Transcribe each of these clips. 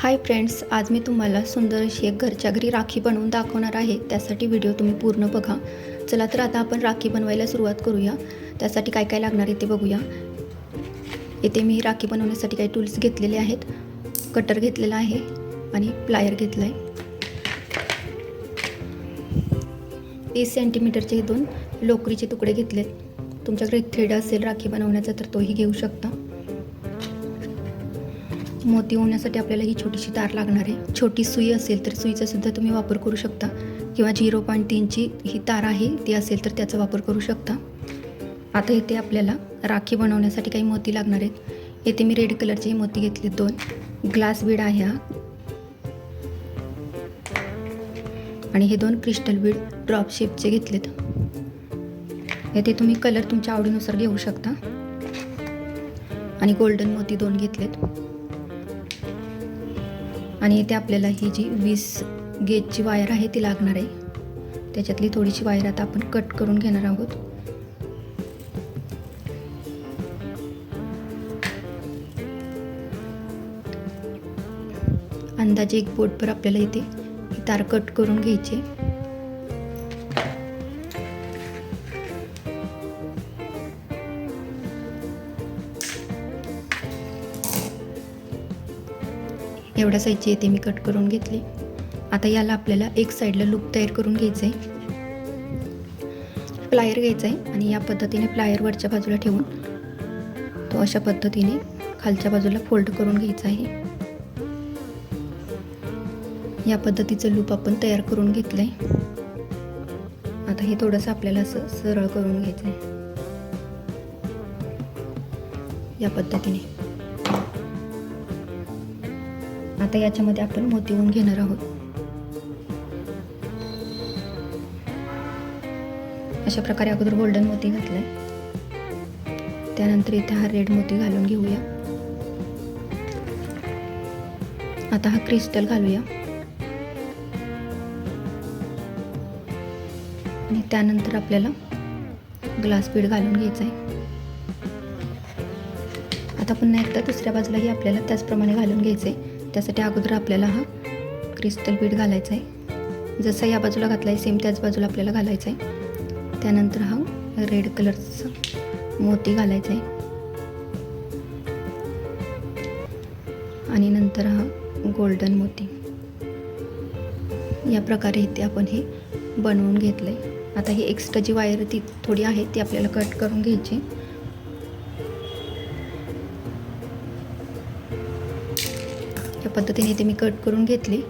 Hi friends आज मी तुम्हाला सुंदर अशी एक घरच्या घरी राखी बनवून दाखवणार आहे. त्यासाठी व्हिडिओ तुम्ही पूर्ण बघा. चला तर आता आपण राखी बनवायला सुरुवात करूया. त्यासाठी काय काय लागणार आहे ते बघूया. येथे मी राखी बनवण्यासाठी काही टूल्स घेतलेले आहेत. कटर घेतलेला आहे आणि प्लायर घेतला आहे तीस सेंटीमीटरचे हे दोन लोकरीचे तुकडे घेतलेत. तुमच्याकडे थ्रेड असेल राखी बनवण्याचा तर तोही घेऊ शकता. मोती होण्यासाठी आपल्याला ही छोटीशी तार लागणार आहे. छोटी सुई असेल तर सुईचा सुद्धा तुम्ही वापर करू शकता. किंवा झिरो पॉईंट तीनची ही तार आहे ती असेल तर त्याचा वापर करू शकता. आता इथे आपल्याला राखी बनवण्यासाठी काही मोती लागणार आहेत. येथे मी रेड कलरचे मोती घेतले दोन. ग्लास बीड आहे हा. आणि हे दोन क्रिस्टल बीड ड्रॉप शेपचे घेतलेत. येथे तुम्ही कलर तुमच्या आवडीनुसार घेऊ शकता. आणि गोल्डन मोती दोन घेतलेत. आणि इथे आपल्याला ही जी वीस गेजची वायर आहे ती लागणार आहे. त्याच्यातली थोडीशी वायर आता आपण कट करून घेणार आहोत. अंदाजे एक बोटभर आपल्याला इथे तार कट करून घ्यायची. एवढ्या साईजची येते मी कट करून घेतली. आता याला आपल्याला एक साईडला लूप तयार करून घ्यायचं आहे प्लायर घ्यायचा आहे आणि या पद्धतीने प्लायर वरच्या बाजूला ठेवून तो अशा पद्धतीने खालच्या बाजूला फोल्ड करून घ्यायचा आहे. या पद्धतीचं लूप आपण तयार करून घेतलं आहे आता हे थोडंसं आपल्याला असं सरळ करून घ्यायचं आहे या पद्धतीने. आता याच्यामध्ये आपण मोती ऊन घेणार आहोत. अशा प्रकारे अगोदर गोल्डन मोती घातलाय. त्यानंतर इथे हा रेड मोती घालून घेऊया. आता हा क्रिस्टल घालूया. आणि त्यानंतर आपल्याला ग्लास बीड घालून घ्यायचा आहे आता पुन्हा एकदा दुसऱ्या बाजूलाही आपल्याला त्याचप्रमाणे घालून घ्यायचं आहे त्यासाठी अगोदर आपल्याला हा क्रिस्टल बीट घालायचा आहे. जसा या बाजूला घातला आहे सेम त्याच बाजूला आपल्याला घालायचा आहे त्यानंतर हा रेड कलरचा मोती घालायचा आहे आणि नंतर हा गोल्डन मोती. या प्रकारे इथे आपण हे बनवून घेतलं आहे आता ही एक्स्ट्रा जी वायर ती थोडी आहे ती आपल्याला कट करून घ्यायची. या पद्धतीने इथे मी कट करून घेतली.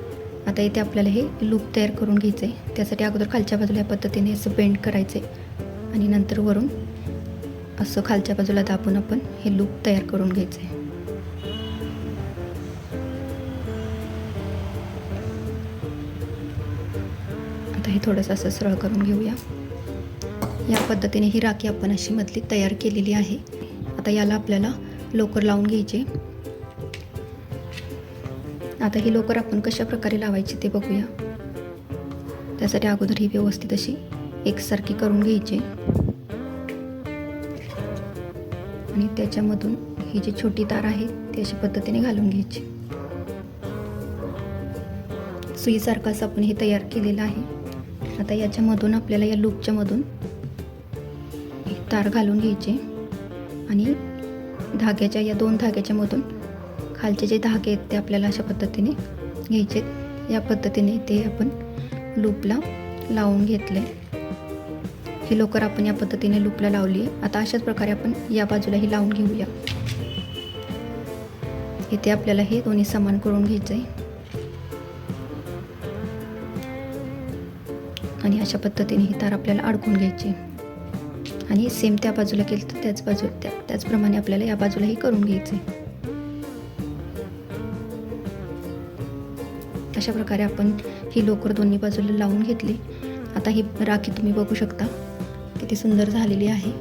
आता इथे आपल्याला हे लूप तयार करून घ्यायचं आहे त्यासाठी अगोदर खालच्या बाजूला या पद्धतीने असं बेंड करायचं आहे आणि नंतर वरून असं खालच्या बाजूला दाबून आपण हे लूप तयार करून घ्यायचं आहे आता हे थोडंसं असं सरळ करून घेऊया. या पद्धतीने ही राखी आपण अशी मधली तयार केलेली आहे. आता याला आपल्याला लोकर लावून घ्यायचे आता ही लोकर आपण कशा प्रकारे लावायची ते बघूया. त्यासाठी अगोदर ही व्यवस्थित अशी एकसारखी करून घ्यायची. आणि त्याच्यामधून ही जी छोटी तार आहे ती अशा पद्धतीने घालून घ्यायची. सुईसारखाच असं आपण हे तयार केलेलं आहे. आता याच्यामधून आपल्याला या लूपच्या मधून एक तार घालून घ्यायची. आणि धाग्याच्या या दोन धाग्याच्या मधून खालचे जे धागे आहेत ते आपल्याला अशा पद्धतीने घ्यायचे या पद्धतीने ते आपण लूपला लावून घेतले ही लोकर आपण या पद्धतीने लूपला लावली आहे आता अशाच प्रकारे आपण या बाजूलाही लावून घेऊया. इथे आपल्याला हे दोन्ही समान करून घ्यायचं आहे आणि अशा पद्धतीने ही तार आपल्याला अडकून घ्यायची. आणि सेम त्या बाजूला केलं तर त्याच बाजू त्या त्याचप्रमाणे आपल्याला या बाजूलाही करून घ्यायचं आहे अशा प्रकारे आपण ही लोकर दोन्ही बाजूला लावून घेतली. आता ही राखी तुम्ही बघू शकता. किती सुंदर झालेली आहे.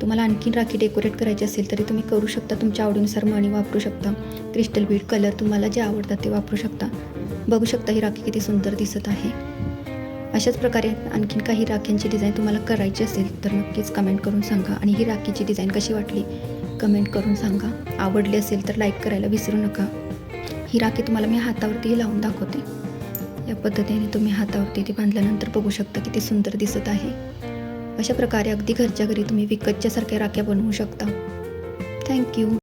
तुम्हाला आणखीन राखी डेकोरेट करायची असेल तरी तुम्ही करू शकता. तुमच्या आवडीनुसार मणी वापरू शकता. क्रिस्टल बीड कलर तुम्हाला जे आवडतात ते वापरू शकता. बघू शकता ही राखी किती सुंदर दिसत आहे. अशाच प्रकारे आणखीन काही राख्यांची डिझाईन तुम्हाला करायची असेल तर नक्कीच कमेंट करून सांगा. आणि ही राखीची डिझाईन कशी वाटली? कमेंट करून सांगा. आवडली असेल तर लाईक करायला विसरू नका. ही राखी तुम्हाला मी हातावरतीही लावून दाखवते. या पद्धतीने तुम्ही हातावरती ती बांधल्यानंतर बघू शकता किती सुंदर दिसत आहे. अशा प्रकारे अगदी घरच्या घरी तुम्ही विकतच्या सारख्या राख्या बनवू शकता. थँक्यू